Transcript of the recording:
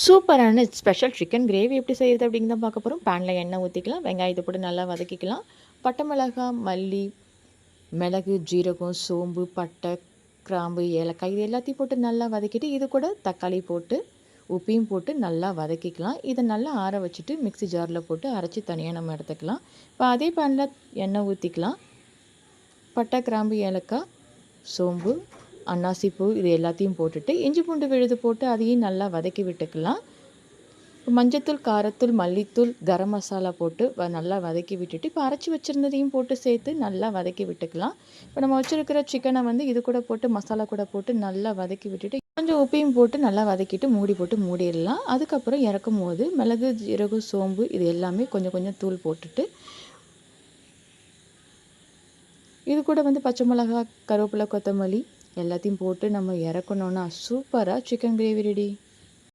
சூப்பரான special chicken gravy எப்படி செய்கிறது அப்படிங்கிறத பார்க்க போகிறோம் பேனில் எண்ணெய் ஊற்றிக்கலாம் வெங்காயத்தை போட்டு நல்லா வதக்கிக்கலாம். பட்டை மிளகாய் மல்லி மிளகு ஜீரகம் சோம்பு பட்டை கிராம்பு ஏலக்காய் இது எல்லாத்தையும் போட்டு நல்லா வதக்கிட்டு இது கூட தக்காளி போட்டு உப்பையும் போட்டு நல்லா வதக்கிக்கலாம். இதை நல்லா ஆற வச்சுட்டு மிக்ஸி ஜாரில் போட்டு அரைச்சி தனியாக நம்ம எடுத்துக்கலாம். இப்போ அதே பேனில் எண்ணெய் ஊற்றிக்கலாம் பட்டை கிராம்பு ஏலக்காய் சோம்பு அன்னாசிப்பூ இது எல்லாத்தையும் போட்டுட்டு இஞ்சி பூண்டு விழுது போட்டு அதையும் நல்லா வதக்கி விட்டுக்கலாம். மஞ்சத்தூள் காரத்தூள் மல்லித்தூள் கரம் மசாலா போட்டு வ நல்லா வதக்கி விட்டுட்டு இப்போ அரைச்சி வச்சுருந்ததையும் போட்டு சேர்த்து நல்லா வதக்கி விட்டுக்கலாம். இப்போ நம்ம வச்சுருக்கிற சிக்கனை வந்து இது கூட போட்டு மசாலா கூட போட்டு நல்லா வதக்கி விட்டுட்டு கொஞ்சம் உப்பையும் போட்டு நல்லா வதக்கிட்டு மூடி போட்டு மூடிடலாம். அதுக்கப்புறம் இறக்கும் போது மிளகு ஜீரகு சோம்பு இது எல்லாமே கொஞ்சம் கொஞ்சம் தூள் போட்டுட்டு இது கூட வந்து பச்சை மிளகா கருவேப்பிலை கொத்தமல்லி எல்லாத்தையும் போட்டு நம்ம இறக்கணுன்னா சூப்பராக சிக்கன் கிரேவி ரெடி